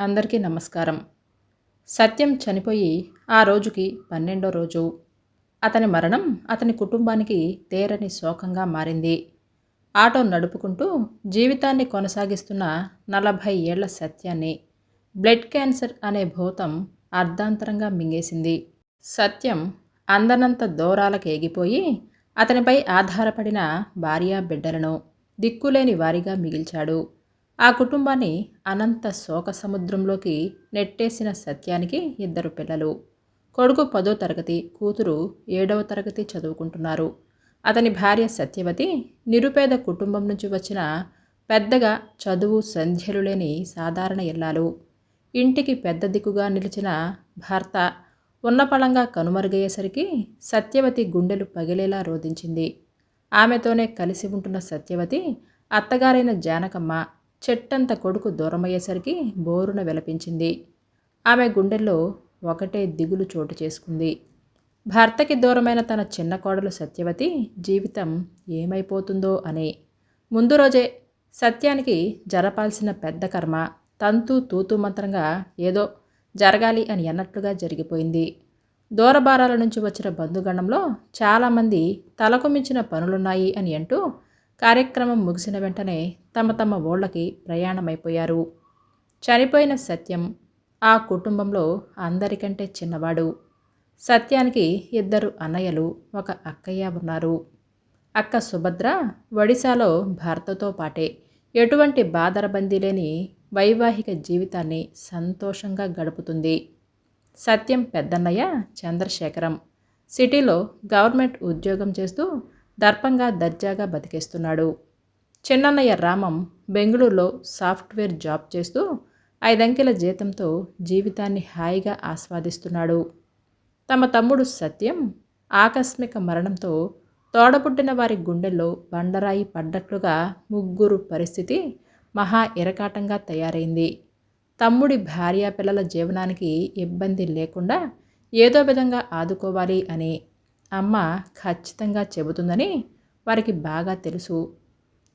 అందరికీ నమస్కారం. సత్యం చనిపోయి ఆ రోజుకి పన్నెండో రోజు. అతని మరణం అతని కుటుంబానికి తేరని శోకంగా మారింది. ఆటో నడుపుకుంటూ జీవితాన్ని కొనసాగిస్తున్న నలభై ఏళ్ళ సత్యాన్ని బ్లడ్ క్యాన్సర్ అనే భూతం అర్ధాంతరంగా మింగేసింది. సత్యం అందనంత దూరాలకు ఎగిపోయి అతనిపై ఆధారపడిన భార్యా బిడ్డలను దిక్కులేని వారిగా మిగిల్చాడు. ఆ కుటుంబాన్ని అనంత శోక సముద్రంలోకి నెట్టేసిన సత్యానికి ఇద్దరు పిల్లలు. కొడుకు పదో తరగతి కూతురు ఏడవ తరగతి చదువుకుంటున్నారు. అతని భార్య సత్యవతి నిరుపేద కుటుంబం నుంచి వచ్చిన పెద్దగా చదువు సంధ్యలు లేని సాధారణ ఇల్లాలు. ఇంటికి పెద్ద దిక్కుగా నిలిచిన భర్త ఉన్నపళంగా కనుమరుగయ్యేసరికి సత్యవతి గుండెలు పగిలేలా రోధించింది. ఆమెతోనే కలిసి ఉంటున్న సత్యవతి అత్తగారైన జానకమ్మ చెట్టంత కొడుకు దూరమయ్యేసరికి బోరున విలపించింది. ఆమె గుండెల్లో ఒకటే దిగులు చోటు చేసుకుంది. భర్తకి దూరమైన తన చిన్న కోడలు సత్యవతి జీవితం ఏమైపోతుందో అని. ముందు రోజే సత్యానికి జరపాల్సిన పెద్ద కర్మ. తంతు తూతు మంత్రంగా ఏదో జరగాలి అని అన్నట్లుగా జరిగిపోయింది. దూరబారాల నుంచి వచ్చిన బంధుగణంలో చాలామంది తలకు మించిన పనులున్నాయి అని అంటూ కార్యక్రమం ముగిసిన వెంటనే తమ తమ ఊళ్ళకి ప్రయాణమైపోయారు. చనిపోయిన సత్యం ఆ కుటుంబంలో అందరికంటే చిన్నవాడు. సత్యానికి ఇద్దరు అన్నయ్యలు ఒక అక్కయ్య ఉన్నారు. అక్క సుభద్ర ఒడిశాలో భర్తతో పాటే ఎటువంటి బాదరబందీ లేని వైవాహిక జీవితాన్ని సంతోషంగా గడుపుతుంది. సత్యం పెద్దన్నయ్య చంద్రశేఖరం. సిటీలో గవర్నమెంట్ ఉద్యోగం చేస్తూ దర్పంగా దర్జాగా బతికేస్తున్నాడు. చిన్నన్నయ్య రామం బెంగళూరులో సాఫ్ట్వేర్ జాబ్ చేస్తూ ఐదంకెల జీతంతో జీవితాన్ని హాయిగా ఆస్వాదిస్తున్నాడు. తమ తమ్ముడు సత్యం ఆకస్మిక మరణంతో తోడబుట్టిన వారి గుండెల్లో బండరాయి పడ్డట్లుగా ముగ్గురు పరిస్థితి మహా ఇరకాటంగా తయారైంది. తమ్ముడి భార్య పిల్లల జీవనానికి ఇబ్బంది లేకుండా ఏదో విధంగా ఆదుకోవాలి అని అమ్మ ఖచ్చితంగా చెబుతుందని వారికి బాగా తెలుసు.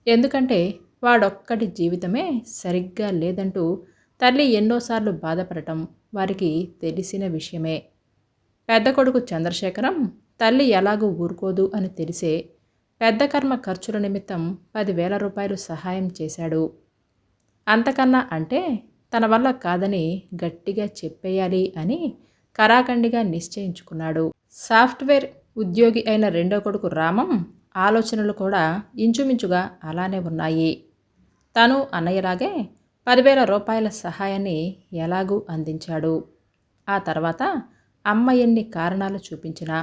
ఎందుకంటే వాడొక్కటి జీవితమే సరిగ్గా లేదంటూ తల్లి ఎన్నోసార్లు బాధపడటం వారికి తెలిసిన విషయమే. పెద్ద కొడుకు చంద్రశేఖరం తల్లి ఎలాగూ ఊరుకోదు అని తెలిసే పెద్ద కర్మ ఖర్చుల నిమిత్తం పదివేల రూపాయలు సహాయం చేశాడు. అంతకన్నా అంటే తన వల్ల కాదని గట్టిగా చెప్పేయాలి అని కరాఖండిగా నిశ్చయించుకున్నాడు. సాఫ్ట్వేర్ ఉద్యోగి అయిన రెండో కొడుకు రామం ఆలోచనలు కూడా ఇంచుమించుగా అలానే ఉన్నాయి. తను అన్నయ్యలాగే పదివేల రూపాయల సహాయాన్ని ఎలాగూ అందించాడు. ఆ తర్వాత అమ్మ ఎన్ని కారణాలు చూపించినా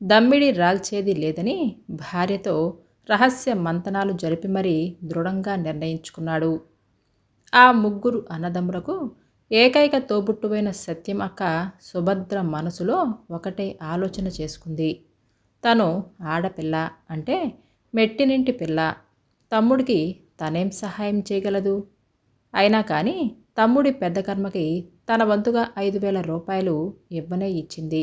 దమ్మిడి రాల్చేది లేదని భార్యతో రహస్య మంతనాలు జరిపి మరీ దృఢంగా నిర్ణయించుకున్నాడు. ఆ ముగ్గురు అన్నదమ్ములకు ఏకైక తోబుట్టువైన సత్యం అక్క సుభద్ర మనసులో ఒకటే ఆలోచన చేసుకుంది. తను ఆడపిల్ల అంటే మెట్టినింటి పిల్ల. తమ్ముడికి తనేం సహాయం చేయగలదు? అయినా కానీ తమ్ముడి పెద్ద కర్మకి తన వంతుగా ఐదు వేల రూపాయలు ఇవ్వనే ఇచ్చింది.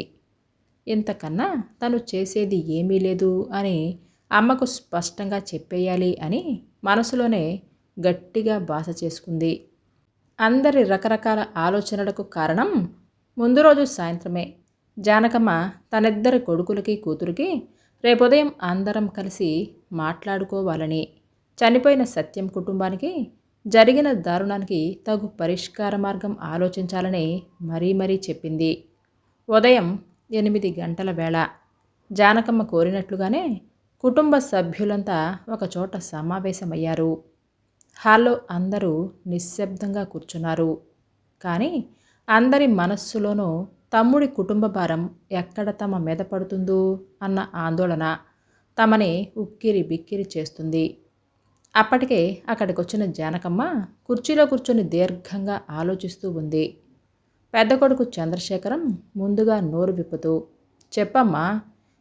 ఇంతకన్నా తను చేసేది ఏమీ లేదు అని అమ్మకు స్పష్టంగా చెప్పేయాలి అని మనసులోనే గట్టిగా బాస చేసుకుంది. అందరి రకరకాల ఆలోచనలకు కారణం ముందు రోజు సాయంత్రమే. జానకమ్మ తనిద్దరి కొడుకులకి కూతురికి రేపుదయం అందరం కలిసి మాట్లాడుకోవాలని చనిపోయిన సత్యం కుటుంబానికి జరిగిన దారుణానికి తగు పరిష్కార మార్గం ఆలోచించాలని మరీ మరీ చెప్పింది. ఉదయం ఎనిమిది గంటల వేళ జానకమ్మ కోరినట్లుగానే కుటుంబ సభ్యులంతా ఒకచోట సమావేశమయ్యారు. హాల్లో అందరూ నిశ్శబ్దంగా కూర్చున్నారు. కానీ అందరి మనస్సులోనూ తమ్ముడి కుటుంబ భారం ఎక్కడ తమ మీద పడుతుందో అన్న ఆందోళన తమని ఉక్కిరి బిక్కిరి చేస్తుంది. అప్పటికే అక్కడికి వచ్చిన జానకమ్మ కుర్చీలో కూర్చొని దీర్ఘంగా ఆలోచిస్తూ ఉంది. పెద్ద కొడుకు చంద్రశేఖరం ముందుగా నోరు విప్పుతూ చెప్పమ్మా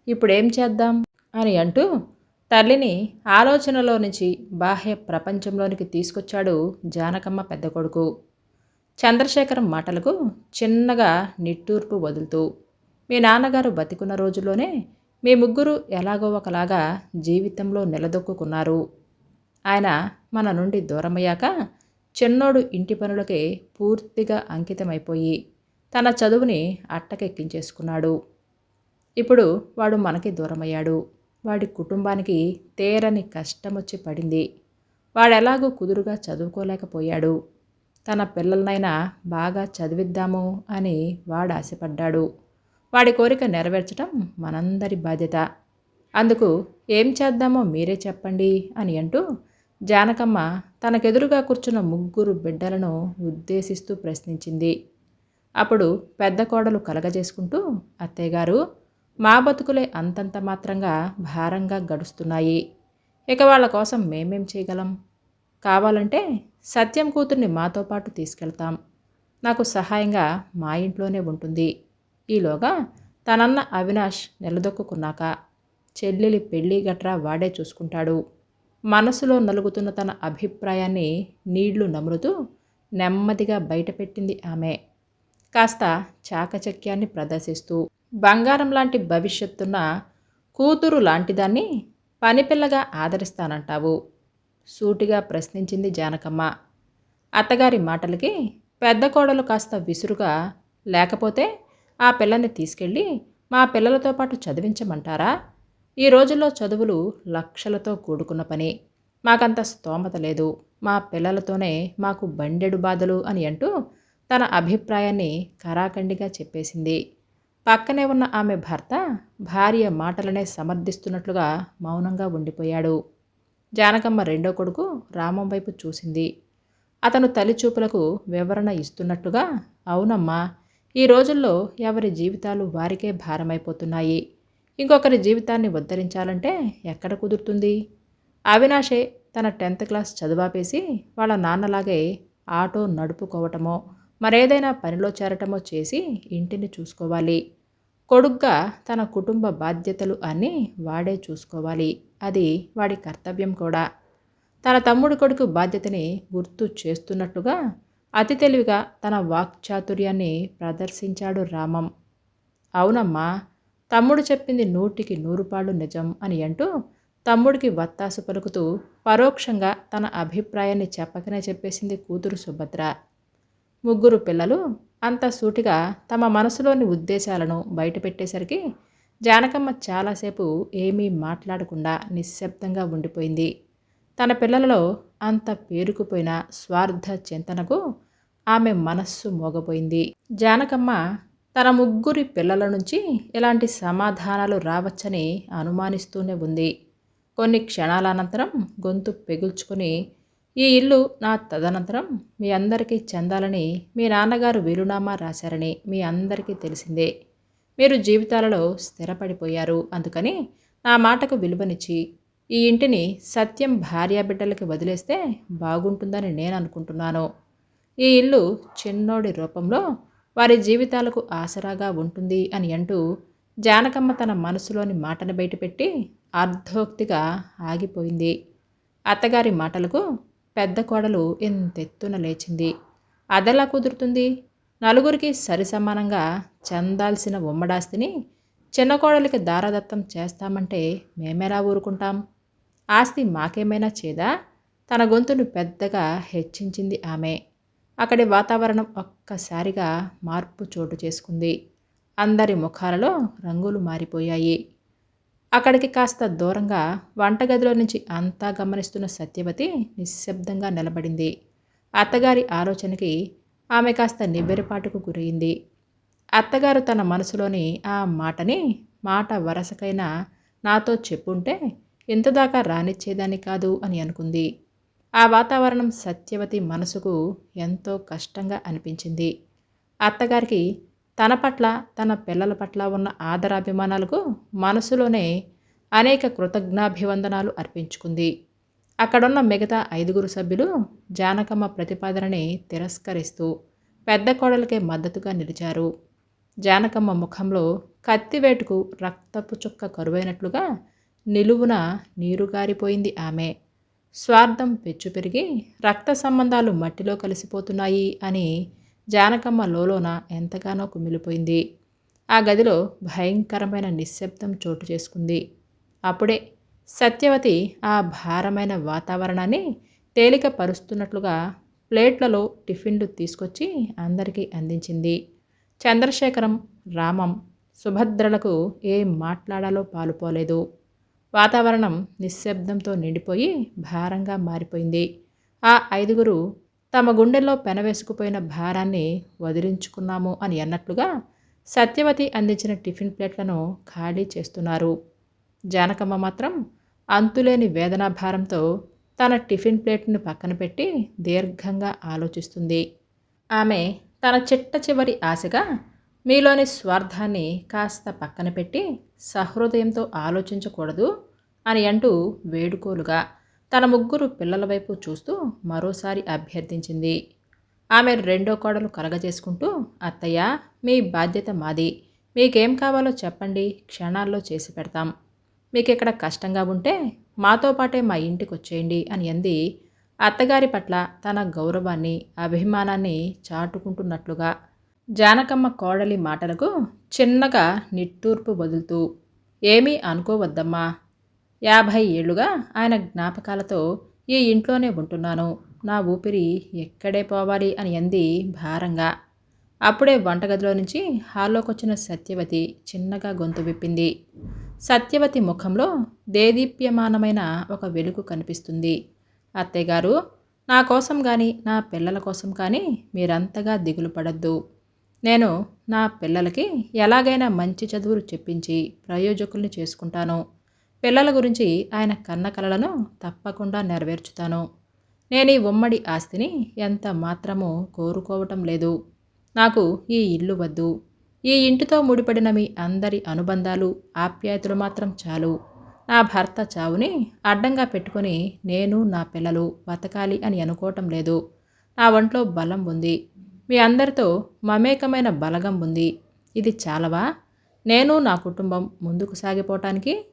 ఇప్పుడేం చేద్దాం? అని అంటూ తల్లిని ఆలోచనలో నుంచి బాహ్య ప్రపంచంలోనికి తీసుకొచ్చాడు జానకమ్మ పెద్ద కొడుకు. చంద్రశేఖరం మాటలకు చిన్నగా నిట్టూర్పు వదులుతూ మీ నాన్నగారు బతికున్న రోజుల్లోనే మీ ముగ్గురు ఎలాగో ఒకలాగా జీవితంలో నిలదొక్కున్నారు ఆయన మన నుండి దూరమయ్యాక చిన్నోడు ఇంటి పనులకి పూర్తిగా అంకితమైపోయి తన చదువుని అట్టకెక్కించేసుకున్నాడు. ఇప్పుడు వాడు మనకి దూరమయ్యాడు. వాడి కుటుంబానికి తేరని కష్టమొచ్చి పడింది. వాడెలాగూ కుదురుగా చదువుకోలేకపోయాడు. తన పిల్లలనైనా బాగా చదివిద్దాము అని వాడు ఆశపడ్డాడు. వాడి కోరిక నెరవేర్చడం మనందరి బాధ్యత. అందుకు ఏం చేద్దామో మీరే చెప్పండి అని అంటూ జానకమ్మ తనకెదురుగా కూర్చున్న ముగ్గురు బిడ్డలను ఉద్దేశిస్తూ ప్రశ్నించింది. అప్పుడు పెద్ద కోడలు కలగజేసుకుంటూ అత్తయ్యగారు మా బతుకులే అంతంత మాత్రంగా భారంగా గడుస్తున్నాయి. ఇక వాళ్ళ కోసం మేమేం చేయగలం? కావాలంటే సత్యం కూతుర్ని మాతో పాటు తీసుకెళ్తాం. నాకు సహాయంగా మా ఇంట్లోనే ఉంటుంది. ఈలోగా తనన్న అవినాష్ నిలదొక్కున్నాక చెల్లెలి పెళ్ళి గట్రా వాడే చూసుకుంటాడు. మనసులో నలుగుతున్న తన అభిప్రాయాన్ని నీళ్ళు నములుతూ నెమ్మదిగా బయటపెట్టింది ఆమె. కాస్త చాకచక్యాన్ని ప్రదర్శిస్తూ బంగారం లాంటి భవిష్యత్తున్న కూతురు లాంటిదాన్ని పనిపిల్లగా ఆదరిస్తానంటావు. సూటిగా ప్రశ్నించింది జానకమ్మ. అత్తగారి మాటలకి పెద్ద కోడలు కాస్త విసురుగా లేకపోతే ఆ పిల్లని తీసుకెళ్ళి మా పిల్లలతో పాటు చదివించమంటారా? ఈ రోజుల్లో చదువులు లక్షలతో కూడుకున్న పని. మాకంత స్తోమత లేదు. మా పిల్లలతోనే మాకు బండెడు బాధలు అని అంటూ తన అభిప్రాయాన్ని కరాఖండిగా చెప్పేసింది. పక్కనే ఉన్న ఆమె భర్త భార్య మాటలనే సమర్థిస్తున్నట్లుగా మౌనంగా ఉండిపోయాడు. జానకమ్మ రెండో కొడుకు రామం వైపు చూసింది. అతను తల్లిచూపులకు వివరణ ఇస్తున్నట్టుగా అవునమ్మా ఈ రోజుల్లో ఎవరి జీవితాలు వారికే భారమైపోతున్నాయి. ఇంకొకరి జీవితాన్ని ఉద్ధరించాలంటే ఎక్కడ కుదురుతుంది? అవినాషే తన టెన్త్ క్లాస్ చదువాపేసి వాళ్ళ నాన్నలాగే ఆటో నడుపుకోవటమో మరేదైనా పనిలో చేరటమో చేసి ఇంటిని చూసుకోవాలి. కొడుగ్గా తన కుటుంబ బాధ్యతలు అన్నీ వాడే చూసుకోవాలి. అది వాడి కర్తవ్యం కూడా. తన తమ్ముడు కొడుకు బాధ్యతని గుర్తు చేస్తున్నట్టుగా అతి తెలివిగా తన వాక్చాతుర్యాన్ని ప్రదర్శించాడు రామం. అవునమ్మా తమ్ముడు చెప్పింది నూటికి నూరుపాళ్ళు నిజం అని అంటూ తమ్ముడికి వత్తాసు పలుకుతూ పరోక్షంగా తన అభిప్రాయాన్ని చెప్పకనే చెప్పేసింది కూతురు సుభద్ర. ముగ్గురు పిల్లలు అంత సూటిగా తమ మనసులోని ఉద్దేశాలను బయటపెట్టేసరికి జానకమ్మ చాలాసేపు ఏమీ మాట్లాడకుండా నిశ్శబ్దంగా ఉండిపోయింది. తన పిల్లలలో అంత పేరుకుపోయిన స్వార్థ చింతనకు ఆమె మనస్సు మోగపోయింది జానకమ్మ తన ముగ్గురి పిల్లల నుంచి ఇలాంటి సమాధానాలు రావచ్చని అనుమానిస్తూనే ఉంది. కొన్ని క్షణాల అనంతరం గొంతు పెగుల్చుకొని ఈ ఇల్లు నా తదనంతరం మీ అందరికీ చెందాలని మీ నాన్నగారు వీరునామా రాశారని మీ అందరికీ తెలిసిందే. మీరు జీవితాలలో స్థిరపడిపోయారు. అందుకని నా మాటకు విలువనిచ్చి ఈ ఇంటిని సత్యం భార్యాబిడ్డలకి వదిలేస్తే బాగుంటుందని నేను అనుకుంటున్నాను. ఈ ఇల్లు చిన్నోడి రూపంలో వారి జీవితాలకు ఆసరాగా ఉంటుంది అని అంటూ జానకమ్మ తన మనసులోని మాటను బయటపెట్టి అర్ధోక్తిగా ఆగిపోయింది. అత్తగారి మాటలకు పెద్ద కోడలు ఎంతెత్తున లేచింది. అదెలా కుదురుతుంది? నలుగురికి సరిసమానంగా చెందాల్సిన ఉమ్మడాస్తిని చిన్న కోడలికి దారదత్తం చేస్తామంటే మేమెలా ఊరుకుంటాం? ఆస్తి మాకేమైనా చేదా? తన గొంతును పెద్దగా హెచ్చించింది ఆమె. అక్కడి వాతావరణం ఒక్కసారిగా మార్పు చోటు చేసుకుంది. అందరి ముఖాలలో రంగులు మారిపోయాయి. అక్కడికి కాస్త దూరంగా వంటగదిలో నుంచి అంతా గమనిస్తున్న సత్యవతి నిశ్శబ్దంగా నిలబడింది. అత్తగారి ఆలోచనకి ఆమె కాస్త నివ్వెరపాటుకు గురైంది. అత్తగారు తన మనసులోని ఆ మాటని మాట వరసకైనా నాతో చెప్పుంటే ఇంతదాకా రానిచ్చేదాన్ని కాదు అని అనుకుంది. ఆ వాతావరణం సత్యవతి మనసుకు ఎంతో కష్టంగా అనిపించింది. అత్తగారికి తన పట్ల తన పిల్లల పట్ల ఉన్న ఆదరాభిమానాలకు మనసులోనే అనేక కృతజ్ఞాభివందనాలు అర్పించుకుంది. అక్కడున్న మిగతా ఐదుగురు సభ్యులు జానకమ్మ ప్రతిపాదనని తిరస్కరిస్తూ పెద్ద కోడలకే మద్దతుగా నిలిచారు. జానకమ్మ ముఖంలో కత్తివేటుకు రక్తపు చుక్క కరువైనట్లుగా నిలువున నీరుగారిపోయింది ఆమె. స్వార్థం పెచ్చు పెరిగి రక్త సంబంధాలు మట్టిలో కలిసిపోతున్నాయి అని జానకమ్మ లోలోన ఎంతగానో కుమిలిపోయింది. ఆ గదిలో భయంకరమైన నిశ్శబ్దం చోటు చేసుకుంది. అప్పుడే సత్యవతి ఆ భారమైన వాతావరణాన్ని తేలిక పరుస్తున్నట్లుగా ప్లేట్లలో టిఫిన్లు తీసుకొచ్చి అందరికీ అందించింది. చంద్రశేఖరం రామం సుభద్రలకు ఏం మాట్లాడాలో పాలుపోలేదు. వాతావరణం నిశ్శబ్దంతో నిండిపోయి భారంగా మారిపోయింది. ఆ ఐదుగురు తమ గుండెల్లో పెనవేసుకుపోయిన భారాన్ని వదిలించుకున్నాము అని అన్నట్లుగా సత్యవతి అందించిన టిఫిన్ ప్లేట్లను ఖాళీ చేస్తున్నారు. జానకమ్మ మాత్రం అంతులేని వేదనాభారంతో తన టిఫిన్ ప్లేట్ను పక్కన పెట్టి దీర్ఘంగా ఆలోచిస్తుంది. ఆమె తన చిట్ట చివరి ఆశగా మీలోని స్వార్థాన్ని కాస్త పక్కన పెట్టి సహృదయంతో ఆలోచించకూడదు అని అంటూ వేడుకోలుగా తన ముగ్గురు పిల్లల వైపు చూస్తూ మరోసారి అభ్యర్థించింది. ఆమె రెండో కోడలు కలగజేసుకుంటూ అత్తయ్య మీ బాధ్యత మాది. మీకేం కావాలో చెప్పండి క్షణాల్లో చేసి పెడతాం. మీకు ఇక్కడ కష్టంగా ఉంటే మాతో పాటే మా ఇంటికి వచ్చేయండి అని అంది. అత్తగారి పట్ల తన గౌరవాన్ని అభిమానాన్ని చాటుకుంటున్నట్లుగా జానకమ్మ కోడలి మాటలకు చిన్నగా నిట్టూర్పు వదులుతూ ఏమీ అనుకోవద్దమ్మా. యాభై ఏళ్ళుగా ఆయన జ్ఞాపకాలతో ఈ ఇంట్లోనే ఉంటున్నాను. నా ఊపిరి ఎక్కడే పోవాలి అని అంది భారంగా. అప్పుడే వంటగదిలో నుంచి హాల్లోకి వచ్చిన సత్యవతి చిన్నగా గొంతు విప్పింది. సత్యవతి ముఖంలో దేదీప్యమానమైన ఒక వెలుగు కనిపిస్తుంది. అత్తయ్యగారు నా కోసం కానీ నా పిల్లల కోసం కానీ మీరంతగా దిగులు పడద్దు. నేను నా పిల్లలకి ఎలాగైనా మంచి చదువులు చెప్పించి ప్రయోజకుల్ని చేసుకుంటాను. పిల్లల గురించి ఆయన కన్న కలలను తప్పకుండా నెరవేర్చుతాను. నేను ఈ ఉమ్మడి ఆస్తిని ఎంత మాత్రమూ కోరుకోవటం లేదు. నాకు ఈ ఇల్లు వద్దు. ఈ ఇంటితో ముడిపడిన మీ అందరి అనుబంధాలు ఆప్యాయతలు మాత్రం చాలు. నా భర్త చావుని అడ్డంగా పెట్టుకొని నేను నా పిల్లలు బతకాలి అని అనుకోవటం లేదు. నా ఒంట్లో బలం ఉంది. మీ అందరితో మమేకమైన బలగం ఉంది. ఇది చాలవా? నేను నా కుటుంబం ముందుకు సాగిపోవటానికి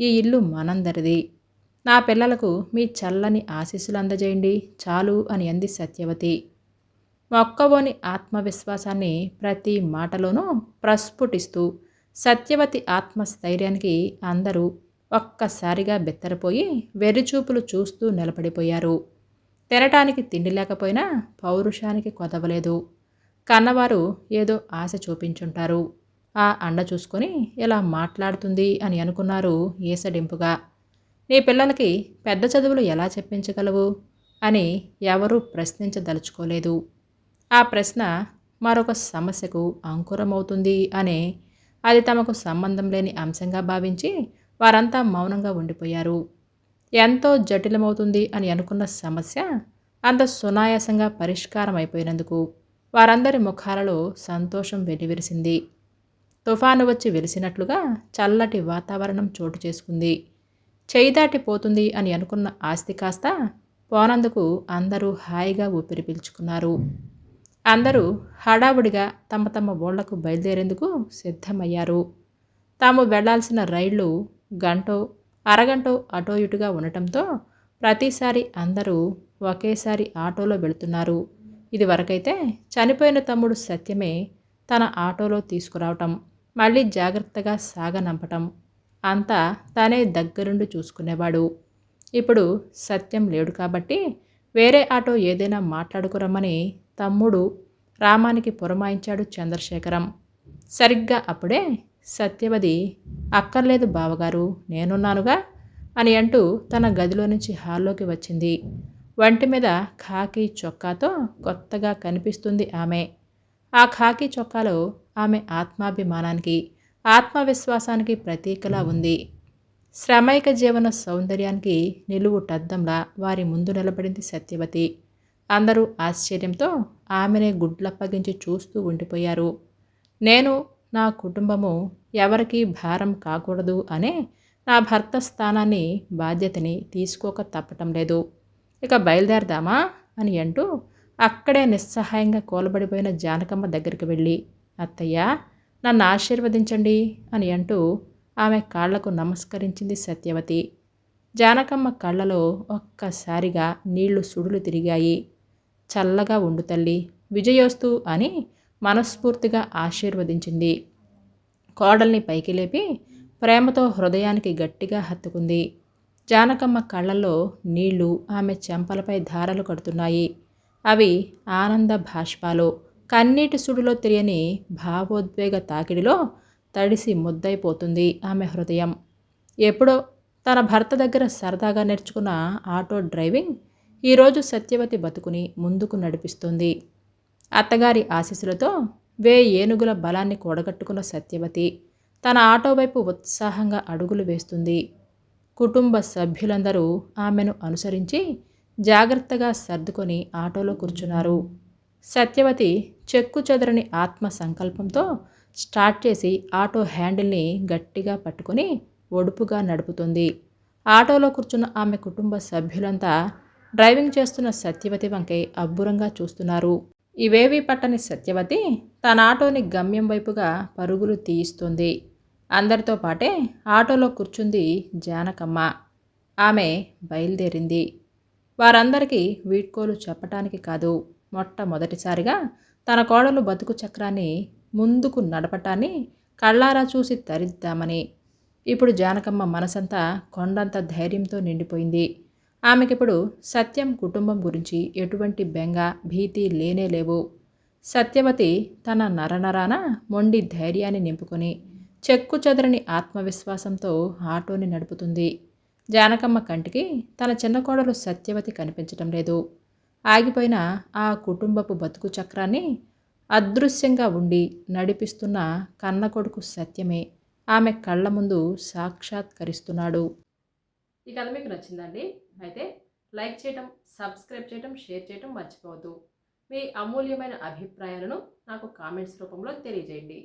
ఈ ఇల్లు మనందరిది. నా పిల్లలకు మీ చల్లని ఆశీస్సులు అందజేయండి. చాలు అని అంది సత్యవతి. ఒక్కవోని ఆత్మవిశ్వాసాన్ని ప్రతి మాటలోనూ ప్రస్ఫుటిస్తూ సత్యవతి ఆత్మస్థైర్యానికి అందరూ ఒక్కసారిగా బెత్తరపోయి వెర్రిచూపులు చూస్తూ నిలబడిపోయారు. తినటానికి తిండి లేకపోయినా పౌరుషానికి కొదవలేదు. కన్నవారు ఏదో ఆశ చూపించుంటారు. ఆ అండ చూసుకొని ఇలా మాట్లాడుతుంది అని అనుకున్నారు ఏసడింపుగా నీ పిల్లలకి పెద్ద చదువులు ఎలా చెప్పించగలవు? అని ఎవరూ ప్రశ్నించదలుచుకోలేదు. ఆ ప్రశ్న మరొక సమస్యకు అంకురమవుతుంది అనే అది తమకు సంబంధం లేని అంశంగా భావించి వారంతా మౌనంగా ఉండిపోయారు. ఎంతో జటిలమవుతుంది అని అనుకున్న సమస్య అంత సునాయాసంగా పరిష్కారం అయిపోయినందుకు వారందరి ముఖాలలో సంతోషం వెలివిరిసింది. తుఫాను వచ్చి వెలిసినట్లుగా చల్లటి వాతావరణం చోటు చేసుకుంది. చేయి దాటిపోతుంది అని అనుకున్న ఆస్తి కాస్త పోనందుకు అందరూ హాయిగా ఊపిరి పీల్చుకున్నారు. అందరూ హడావుడిగా తమ తమ ఓళ్ళకు బయలుదేరేందుకు సిద్ధమయ్యారు. తాము వెళ్ళాల్సిన రైళ్ళు గంటో అరగంటో అటో ఇటుగా ఉండటంతో ప్రతిసారి అందరూ ఒకేసారి ఆటోలో వెళుతున్నారు. ఇది వరకైతే చనిపోయిన తమ్ముడు సత్యమే తన ఆటోలో తీసుకురావటం మళ్ళీ జాగ్రత్తగా సాగనంపటం అంతా తనే దగ్గరుండి చూసుకునేవాడు. ఇప్పుడు సత్యం లేడు కాబట్టి వేరే ఆటో ఏదైనా మాట్లాడుకురమ్మని తమ్ముడు రామానికి పురమాయించాడు చంద్రశేఖరం. సరిగ్గా అప్పుడే సత్యవతి అక్కర్లేదు బావగారు నేనున్నానుగా అని అంటూ తన గదిలో నుంచి హాల్లోకి వచ్చింది. వంటి మీద ఖాకీ చొక్కాతో కొత్తగా కనిపిస్తుంది ఆమె. ఆ ఖాకీ చొక్కాలో ఆమె ఆత్మాభిమానానికి ఆత్మవిశ్వాసానికి ప్రతీకలా ఉంది. శ్రమైక జీవన సౌందర్యానికి నిలువు టద్దంలా వారి ముందు నిలబడింది సత్యవతి. అందరూ ఆశ్చర్యంతో ఆమెనే గుడ్లప్పగించి చూస్తూ ఉండిపోయారు. నేను నా కుటుంబము ఎవరికీ భారం కాకూడదు అనే నా భర్త స్థానాన్ని బాధ్యతని తీసుకోక తప్పటం లేదు. ఇక బయలుదేరదామా అని అంటూ అక్కడే నిస్సహాయంగా కూలబడిపోయిన జానకమ్మ దగ్గరికి వెళ్ళి అత్తయ్య నన్ను ఆశీర్వదించండి అని అంటూ ఆమె కాళ్ళకు నమస్కరించింది సత్యవతి. జానకమ్మ కళ్ళలో ఒక్కసారిగా నీళ్ళు సుడులు తిరిగాయి. చల్లగా ఉండు తల్లి విజయోస్తు అని మనస్ఫూర్తిగా ఆశీర్వదించింది. కోడల్ని పైకి లేపి ప్రేమతో హృదయానికి గట్టిగా హత్తుకుంది. జానకమ్మ కళ్ళల్లో నీళ్ళు ఆమె చెంపలపై ధారలు కడుతున్నాయి. అవి ఆనంద భాష్పాలు కన్నీటి సుడిలో తెలియని భావోద్వేగ తాకిడిలో తడిసి ముద్దైపోతుంది ఆమె హృదయం. ఎప్పుడో తన భర్త దగ్గర సరదాగా నేర్చుకున్న ఆటో డ్రైవింగ్ ఈరోజు సత్యవతి బతుకుని ముందుకు నడిపిస్తుంది. అత్తగారి ఆశీస్సులతో వే ఏనుగుల బలాన్ని కూడగట్టుకున్న సత్యవతి తన ఆటో వైపు ఉత్సాహంగా అడుగులు వేస్తుంది. కుటుంబ సభ్యులందరూ ఆమెను అనుసరించి జాగ్రత్తగా సర్దుకొని ఆటోలో కూర్చున్నారు. సత్యవతి చెక్కు చెదరని ఆత్మ సంకల్పంతో స్టార్ట్ చేసి ఆటో హ్యాండిల్ని గట్టిగా పట్టుకొని ఒడుపుగా నడుపుతుంది. ఆటోలో కూర్చున్న ఆమె కుటుంబ సభ్యులంతా డ్రైవింగ్ చేస్తున్న సత్యవతి వంకే అబ్బురంగా చూస్తున్నారు. ఇవేవి పట్టని సత్యవతి తన ఆటోని గమ్యం వైపుగా పరుగులు తీయిస్తుంది. అందరితో పాటే ఆటోలో కూర్చుంది జానకమ్మ. ఆమె బయలుదేరింది. వారందరికీ వీడ్కోలు చెప్పటానికి కాదు మొట్టమొదటిసారిగా తన కోడలు బతుకు చక్రాన్ని ముందుకు నడపటాన్ని కళ్ళారా చూసి తరిద్దామని. ఇప్పుడు జానకమ్మ మనసంతా కొండంత ధైర్యంతో నిండిపోయింది. ఆమెకిప్పుడు సత్యం కుటుంబం గురించి ఎటువంటి బెంగ భీతి లేనే లేవు. సత్యవతి తన నరనరాన మొండి ధైర్యాన్ని నింపుకొని చెక్కు చెదరని ఆత్మవిశ్వాసంతో ఆటోని నడుపుతుంది. జానకమ్మ కంటికి తన చిన్న కోడలు సత్యవతి కనిపించటం లేదు. ఆగిపోయిన ఆ కుటుంబపు బతుకు చక్రాన్ని అదృశ్యంగా ఉండి నడిపిస్తున్న కన్న కొడుకు సత్యమే ఆమె కళ్ళ ముందు సాక్షాత్కరిస్తున్నాడు. ఈ కథ మీకు నచ్చిందండి? అయితే లైక్ చేయటం సబ్స్క్రైబ్ చేయటం షేర్ చేయటం మర్చిపోవద్దు. మీ అమూల్యమైన అభిప్రాయాలను నాకు కామెంట్స్ రూపంలో తెలియజేయండి.